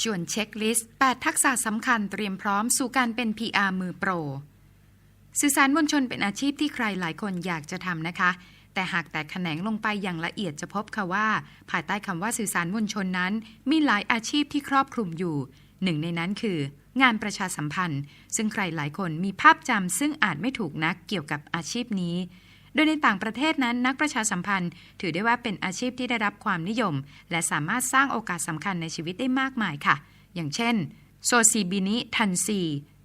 ชวนเช็คลิสต์ 8 ทักษะสำคัญเตรียมพร้อมสู่การเป็น PR มือโปร สื่อสารมวลชนเป็นอาชีพที่ใครหลายคนอยากจะทำนะคะ แต่หากแตกแขนงลงไปอย่างละเอียดจะพบค่ะว่า ภายใต้คำว่าสื่อสารมวลชนนั้น มีหลายอาชีพที่ครอบคลุมอยู่ หนึ่งในนั้นคือ งานประชาสัมพันธ์ ซึ่งใครหลายคนมีภาพจำซึ่งอาจไม่ถูกนักเกี่ยวกับอาชีพนี้ โดยในต่างประเทศนั้นนักประชาสัมพันธ์ ถือได้ว่าเป็นอาชีพที่ได้รับความนิยม และสามารถสร้างโอกาสสำคัญในชีวิตได้มากมายค่ะ อย่างเช่น โซซีบินิทันซี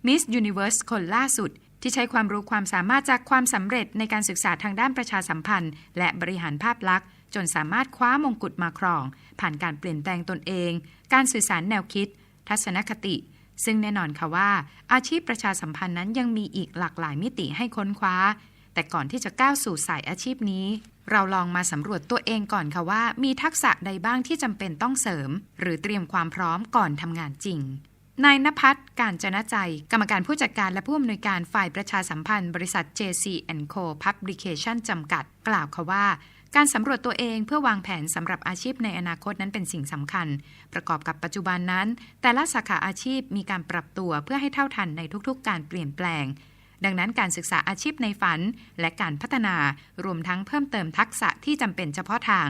มิสยูนิเว r ร์สคนล่าสุด ที่ใช้ความรู้ความสามารถจากความสำเร็จในการศึกษาทางด้านประชาสัมพันธ์ และบริหารภาพลักษณ์ จนสามารถคว้ามงกุฎมาครอง ผ่านการเปลี่ยนแปลงตนเอง การสื่อสารแนวคิด ทัศนคติซึ่งแน่นอนค่ะว่า อาชีพประชาสัมพันธ์นั้นยังมีอีกหลากหลายมิติให้ค้นคว้า แต่ก่อนที่จะก้าวสู่สายอาชีพนี้ เราลองมาสำรวจตัวเองก่อนค่ะว่า มีทักษะใดบ้างที่จำเป็นต้องเสริม หรือเตรียมความพร้อมก่อนทำงานจริงนายนภัสการจนะใจ กรรมการผู้จัดการและผู้อำนวยการฝ่ายประชาสัมพันธ์ บริษัท JC&Co Publication จำกัด กล่าวค่ะว่า การสำรวจตัวเองเพื่อวางแผนสำหรับอาชีพในอนาคตนั้นเป็นสิ่งสำคัญ ประกอบกับปัจจุบันนั้น แต่ละสาขาอาชีพมีการปรับตัวเพื่อให้เท่าทันในทุกๆ การเปลี่ยนแปลง ดังนั้นการศึกษาอาชีพในฝัน และการพัฒนารวมทั้งเพิ่มเติมทักษะที่จำเป็นเฉพาะทาง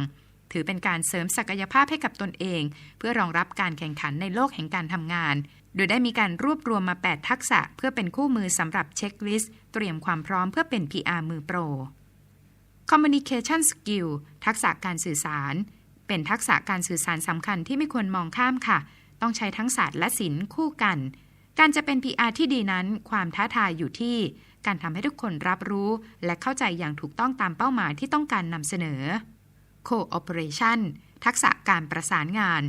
ถือเป็นการเสริมศักยภาพให้กับตนเอง เพื่อรองรับการแข่งขันในโลกแห่งการทำงาน โดยได้มีการรวบรวมมา 8 ทักษะ เพื่อเป็นคู่มือสำหรับเช็คลิสต์เตรียมความพร้อมเพื่อเป็น PR มือโปร Communication Skill ทักษะการสื่อสาร เป็นทักษะการสื่อสารสำคัญที่ไม่ควรมองข้ามค่ะ ต้องใช้ทั้งศาสตร์และศิลป์คู่กัน การจะเป็น PR ที่ดีนั้น ความท้าทายอยู่ที่การทำให้ทุกคนรับรู้และเข้าใจอย่างถูกต้องตามเป้าหมายที่ต้องการนำเสนอ Cooperation ทักษะการประสานงาน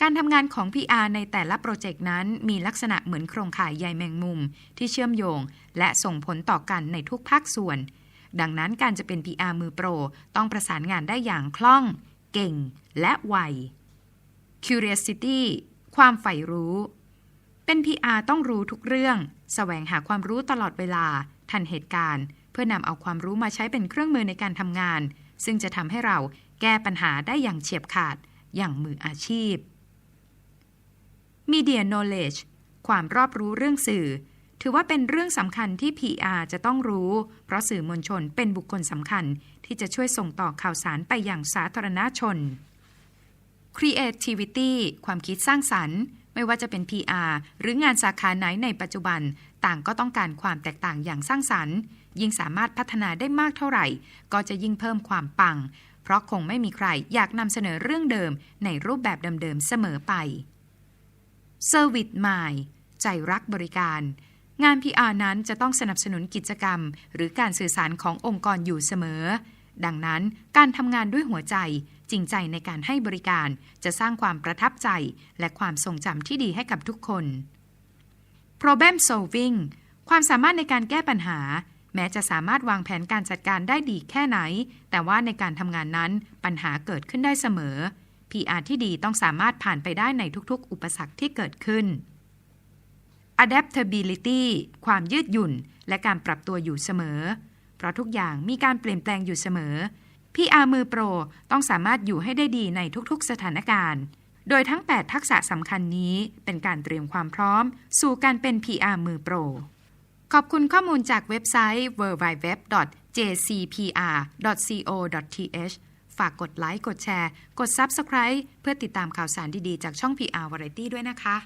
การทำงานของ PR ในแต่ละโปรเจกต์นั้น มีลักษณะเหมือนโครงข่ายใยแมงมุม ที่เชื่อมโยง และส่งผลต่อกันในทุกภาคส่วน ดังนั้นการจะเป็น PR มือโปร ต้องประสานงานได้อย่างคล่อง เก่ง และไว Curiosity ความใฝ่รู้ เป็น PR ต้องรู้ทุกเรื่องแสวงหาความรู้ตลอดเวลา ทันเหตุการณ์ เพื่อนำเอาความรู้มาใช้เป็นเครื่องมือในการทำงาน ซึ่งจะทำให้เราแก้ปัญหาได้อย่างเฉียบขาด อย่างมืออาชีพ Media Knowledge ความรอบรู้เรื่องสื่อ ถือว่าเป็นเรื่องสำคัญที่ PR จะต้องรู้ เพราะสื่อมวลชนเป็นบุคคลสำคัญ ที่จะช่วยส่งต่อข่าวสารไปอย่างสาธารณชน Creativity ความคิดสร้างสรรค์ ไม่ว่าจะเป็น PR หรืองานสาขาไหนในปัจจุบัน ต่างก็ต้องการความแตกต่างอย่างสร้างสรรค์ ยิ่งสามารถพัฒนาได้มากเท่าไหร่ ก็จะยิ่งเพิ่มความปัง เพราะคงไม่มีใครอยากนำเสนอเรื่องเดิมในรูปแบบเดิมๆเสมอไป Service Mind ใจรักบริการงาน PR นั้นจะต้องสนับสนุนกิจกรรม หรือการสื่อสารขององค์กรอยู่เสมอ ดังนั้นการทำงานด้วยหัวใจ จริงใจในการให้บริการจะสร้างความประทับใจและความทรงจำที่ดีให้กับทุกคน Problem Solving ความสามารถในการแก้ปัญหา แม้จะสามารถวางแผนการจัดการได้ดีแค่ไหน แต่ว่าในการทำงานนั้นปัญหาเกิดขึ้นได้เสมอ PR ที่ดีต้องสามารถผ่านไปได้ในทุกๆ อุปสรรคที่เกิดขึ้น Adaptability ความยืดหยุ่น และการปรับตัวอยู่เสมอ เพราะทุกอย่างมีการเปลี่ยนแปลงอยู่เสมอ PR มือโปรต้องสามารถอยู่ให้ได้ดีในทุกๆ สถานการณ์ โดยทั้ง 8 ทักษะสำคัญนี้เป็นการเตรียมความพร้อม สู่การเป็น PR มือโปร ขอบคุณข้อมูลจากเว็บไซต์ www.jcpr.co.th ฝากกดไลค์ กดแชร์ กด Subscribe เพื่อติดตามข่าวสารดีๆ จากช่อง PR Variety ด้วยนะคะ